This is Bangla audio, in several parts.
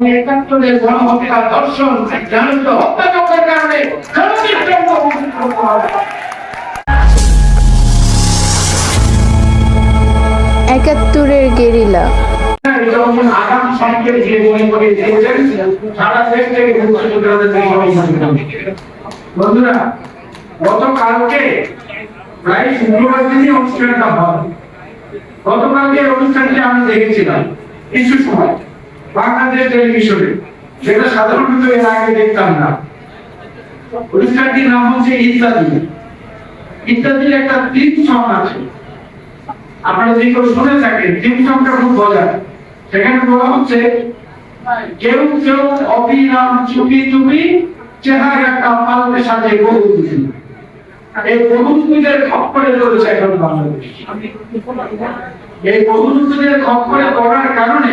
একাত্তরের গণহত্যা দর্শন জানিত হত্যাযজ্ঞের কারণে জনবিশ্রান্ত ঘোষণা করতে হবে। একাত্তরের গেরিলা। আগাম সংকেত দিয়ে মনে করিয়ে দিয়েছেন, সারা দেশ থেকে অবস্থান বন্ধুরা গতকালকে প্রায় শুক্রবার দিনই অনুষ্ঠানটা হয়। গতকালকে অনুষ্ঠানটি আমি দেখেছিলাম। কিছু সময়। বাংলাদেশ টেলিভিশনে, যেটা সাধারণত এর আগে দেখতাম না। অনুষ্ঠানটির নাম হচ্ছে ইত্যাদি। ইত্যাদির একটা তিন সং আছে। আপনারা যদি কেউ শুনে থাকেন তিন সংটা খুব মজার। সেখানে বলা হচ্ছে, কেউ কেউ অবিরাম চুপি চুপি চেহারাটা পাল্টে সাজে বহুদূতি এই বহুদূতিদের খপ্পরে রয়েছে এখন বাংলাদেশ। এই বহুদূতিদের খপ্পরে পড়ার কারণে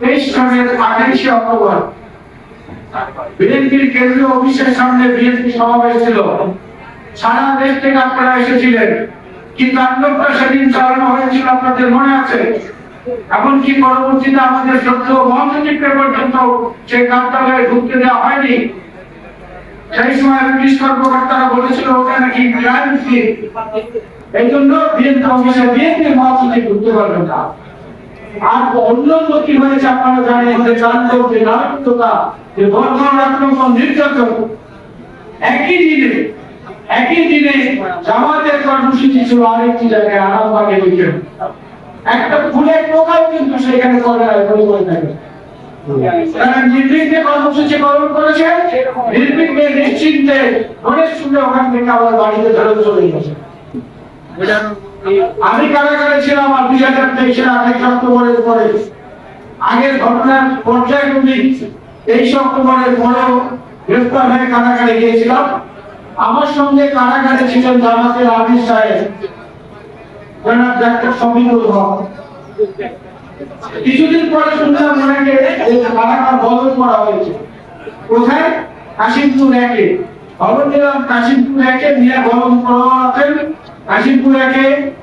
তেইশ সালের আঠাইশে বিএনপির কেন্দ্রীয় অফিসের সামনে বিএনপি সমাবেশ ছিল। সারা দেশ থেকে আপনারা এসেছিলেন। কি তাণ্ডবটা সেদিন চালানো হয়েছিল আপনাদের মনে আছে? এমনকি পরবর্তীতে আমাদের সত্য মহাসচিবকে পর্যন্ত সেই কার্যালয়ে ঢুকতে দেওয়া হয়নি? সেই সময় পুলিশ কর্মকর্তারা বলেছিল, ওটা নাকি ক্রাইম এই জন্য বিএনপি অফিসে বিএনপি মহাসচিব ঢুকতে পারবেন না। আর কি হয়েছে আপনারা জানেন যে যে নির্যাতন। একই দিনে একই দিনে জামাতের কর্মসূচি ছিল আরেকটি জায়গায়, আরামবাগে ওইখানে একটা ফুলের কিন্তু সেখানে করে থাকে। নির্বিঘ্নে কর্মসূচি পালন করেছে, নির্বিঘ্নে নিশ্চিন্তে গণেশ শুনে ওখান থেকে আবার বাড়িতে ফেরত চলে গেছে। আমি কারাগারে ছিলাম? আর দুই হাজার তেইশের আঠাইশ অক্টোবরের পরে। আগের ঘটনার পর্যায়ক্রমিক তেইশ অক্টোবরের পরেও গ্রেফতার হয়ে কারাগারে গিয়েছিলাম? আমার সঙ্গে কারাগারে ছিলেন জামাতের আমির সাহেব? জনাব ডাক্তার কিছুদিন পরে শুনলাম ওনাকে কারাগার বদল করা হয়েছে? কোথায়? কাশিমপুর একে। খবর দিলাম কাশিমপুর একে গরম প্রভাব আছেন কাশিমপুর একে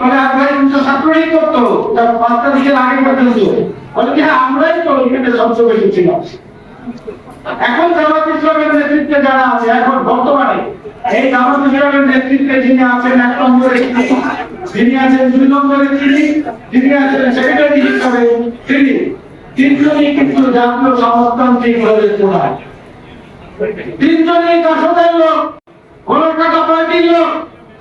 মানে আপনার কিন্তু ছাত্রই করতো তার পাঁচটা দিকের আগে পর্যন্ত হ্যাঁ, আমরাই তো এখানে সবচেয়ে বেশি ছিলাম। এখন জামাত ইসলামের নেতৃত্বে যারা আছে এখন বর্তমানে এই জামাত ইসলামের নেতৃত্বে যিনি আছেন এক নম্বরে যিনি আছেন দুই নম্বরে তিনি যিনি আছেন সেক্রেটারি হিসাবে তিনি। তিনজনই কিন্তু জাতীয় সমাজতান্ত্রিক দলের প্রধান। তিনজনই দশদের লোক কলকাতা পার্টির লোক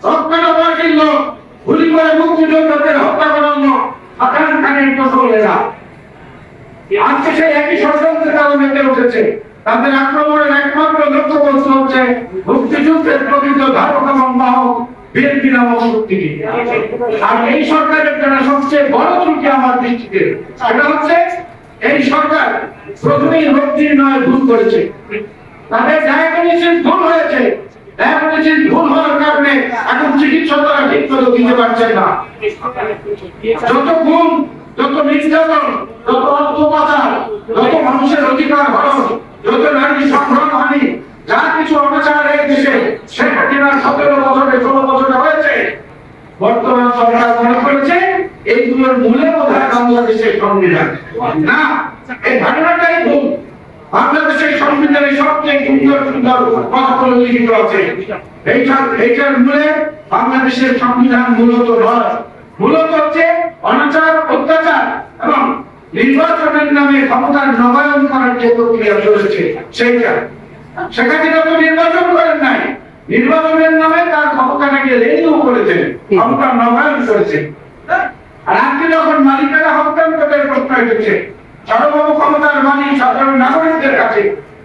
সবকাটা পার্টির লোক। গুলি করে মুক্তিযোদ্ধাদের হত্যা করানো আকান দোষরেরা আজকে সেই একই ষড়যন্ত্রে তারা মেতে উঠেছে। তাদের আক্রমণের একমাত্র লক্ষ্যবস্তু হচ্ছে মুক্তিযুদ্ধের প্রকৃত ধারক এবং বাহক বিএনপি নামক শক্তিকে আর এই সরকারের যারা সবচেয়ে বড় ত্রুটি আমার দৃষ্টিতে, সেটা হচ্ছে এই সরকার প্রথমেই রোগ নির্ণয় ভুল করেছে। তাদের ডায়াগনোসিস ভুল হয়েছে। ডায়াগনোসিস ভুল হওয়ার কারণে এখন চিকিৎসকরা ঠিক দিতে পারছেন না। যত গুণ, যত নির্যাতন, যত অর্থ যত মানুষের অধিকার হরণ, যত নারী সংগ্রাম হানি যা কিছু অনাচার এই দেশে শেখ হাসিনার সতেরো বছরে, ষোলো বছরে হয়েছে। বর্তমান সরকার মনে করেছে, এইগুলোর মূলে বোধহয় বাংলাদেশের সংবিধান। না, এই ধারণাটাই ভুল। বাংলাদেশের সংবিধানে সবচেয়ে সুন্দর সুন্দর কথাগুলো লিখিত আছে। এইটার এইটার মূলে বাংলাদেশের সংবিধান মূলত নয় মূলত হচ্ছে অনাচার, অত্যাচার এবং নির্বাচনের নামে ক্ষমতার নবায়ন করার যে প্রক্রিয়া চলেছে, সেইটা। হাসিনা তো নির্বাচন করেন নাই। নির্বাচনের নামে তার ক্ষমতাটাকে রেডিও করেছেন ক্ষমতা নবায়ন করেছেন। আর আজকে যখন মালিকানা হস্তান্তরের প্রশ্ন এসেছে সার্বভৌম ক্ষমতার মালিক সাধারণ নাগরিকদের কাছে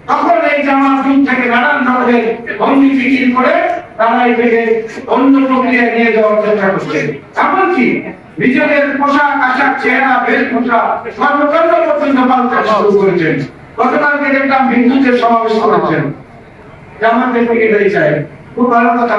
তখন এই জামাত দিন থেকে নানান ধরনের ভঙ্গি ফিকির করে তারা এটাকে অন্য প্রক্রিয়ায় নিয়ে যাওয়ার চেষ্টা করছে এমনকি নিজেদের পোশাক, আশাক, চেহারা বেশভূষা সর্বকর্ম পর্যন্ত পাল্টাতে শুরু করেছেন। গতকালকে দেখলাম হিন্দুদের সমাবেশ করেছেন। জামাতের থেকে এটাই চাই খুব ভালো কথা।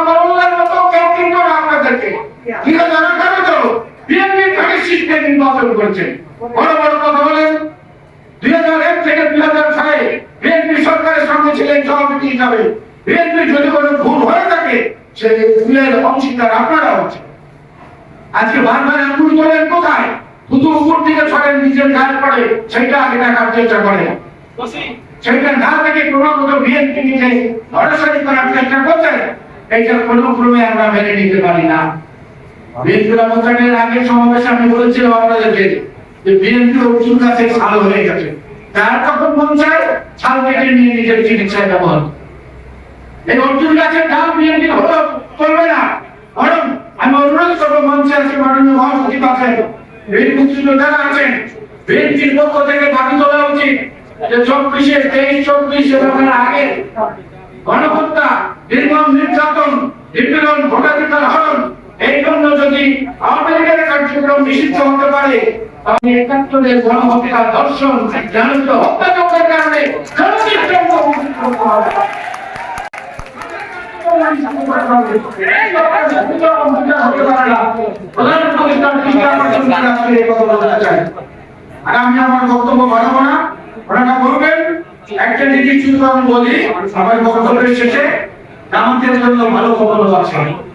নির্বাচন করছে বড় বড় কথা বলেন, দুই হাজার এক থেকে দুই হাজার ছয় বিএনপি সরকারের সঙ্গে ছিলেন সভাপতি হিসাবে। বিএনপি যদি কোনো ভুল হয়ে থাকে, সে ভুলের অংশীদার আপনারা হচ্ছে আজকে বারবার আঙ্গুল তোলেন কোথায়? শুধু উপর থেকে ছড়েন, নিজের গায়ে পড়ে সেটা আগে দেখার চেষ্টা করে সেটা না থেকে ক্রমাগত বিএনপি নিজে ধরাশায়ী করার চেষ্টা করছেন এইটা কোনো ক্রমে আমরা মেনে নিতে পারি না। বিএনপির অবস্থানের আগে সমাবেশে আমি বলেছিলাম আপনাদেরকে যে বিএনপি অর্জুন কাছে ছাল হয়ে গেছে। যার তখন মন চায় ছাল কেটে নিয়ে নিজের চিকিৎসায় ব্যবহার এই অর্জুন গাছের ডাল বিএনপি হলো চলবে না। বরং আমি অনুরোধ করব মঞ্চে আছে মাননীয় মহাসচিব আছেন বীর মুক্তিযোদ্ধারা আছেন, বিএনপির পক্ষ থেকে দাবি তোলা উচিত যে চব্বিশে, তেইশ, চব্বিশ এলাকার আগে গণহত্যা, নির্মম নির্যাতন, নিপীড়ন, ভোটাধিকার হরণ এই জন্য যদি কার্যক্রম নিষিদ্ধ হতে পারে, তাহলে একাত্তরের দর্শন জানিত কারণে আর আমি আমার বক্তব্য না। বলবেন, একটা জিনিস আমি বলি বক্তব্যের শেষে আমাদের জন্য ভালো খবর আছে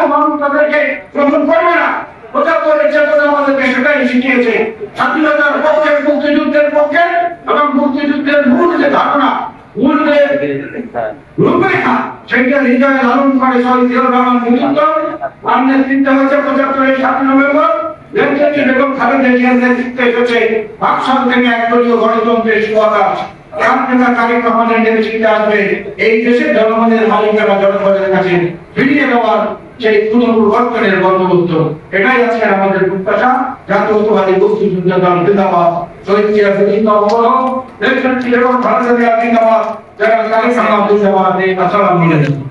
তার কিছু মানুষ তাদেরকে গ্রহণ করবে না। পঁচাত্তরের চেতনা আমাদেরকে সেটাই শিখিয়েছে। স্বাধীনতার পক্ষে, মুক্তিযুদ্ধের পক্ষে এবং মুক্তিযুদ্ধের মূল যে ধারণা, মূল যে রূপরেখা, সেটা হৃদয়ে লালন করে শহীদ জিয়াউর রহমান মুজিব আর নেতৃত্ব হয়েছে পঁচাত্তরের সাত নভেম্বর। দেশটি বেগম খালেদা জিয়ার নেতৃত্বে এসেছে বাকশাল থেকে একদলীয় গণতন্ত্রের সুবাতাস রামনেতা তারেক রহমানের চিন্তা আসবে, এই দেশের জনগণের মালিকানা জনগণের কাছে ফিরিয়ে দেওয়ার সেই পুনর্বর্তনের বন্দোবস্ত এটাই আছে আমাদের প্রত্যাশা। জাতীয়তাবাদী মুক্তিযুদ্ধ দল জিন্দাবাদ। শহীদ জিয়া জিন্দাবাদ। খালেদা জিয়া জিন্দাবাদ যারা তারেক রহমান জিন্দাবাদ আসসালামু আলাইকুম